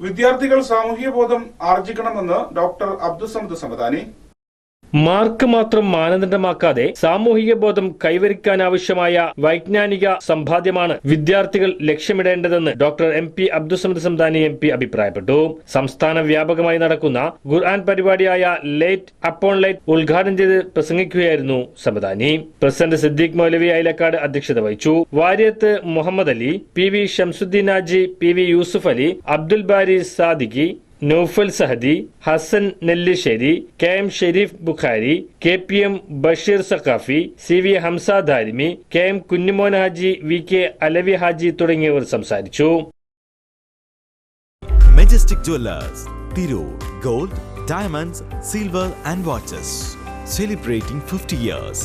വിദ്യാർത്ഥികൾ സാമൂഹ്യ ബോധം ആർജിക്കണമെന്ന് ഡോക്ടർ അബ്ദുസമദ് സമദാനി മാർക്ക് മാത്രം മാനദണ്ഡമാക്കാതെ സാമൂഹിക ബോധം കൈവരിക്കാനാവശ്യമായ വൈജ്ഞാനിക സമ്പാദ്യമാണ് വിദ്യാർത്ഥികൾ ലക്ഷ്യമിടേണ്ടതെന്ന് doctor M P Abdussamad Samadani M P അഭിപ്രായപ്പെട്ടു. സംസ്ഥാന വ്യാപകമായി നടക്കുന്ന ഖുർആൻ പരിപാടിയായ ലേറ്റ് അപ്പോൺ ലൈറ്റ് ഉദ്ഘാടനം ചെയ്ത് പ്രസംഗിക്കുകയായിരുന്നു സമദാനി. പ്രസിഡന്റ് സിദ്ദീഖ് മൗലവി അയലക്കാട് അധ്യക്ഷത വഹിച്ചു. Variyath Muhammad Ali P V Shamsuddin Haji P V Yusuf Ali Abdul Bari Sadiqi Naufal Sahadi Hasan Nellissery K M Sharif Bukhari K P M Basheer Saqafi C V Hamza Darimi K M Kunjumon Haji V K Alavi Haji തുടങ്ങിയവർ സംസാരിച്ചു Majestic Jewelers, Tirur, Gold, Diamonds, Silver and Watches. Celebrating 50 years.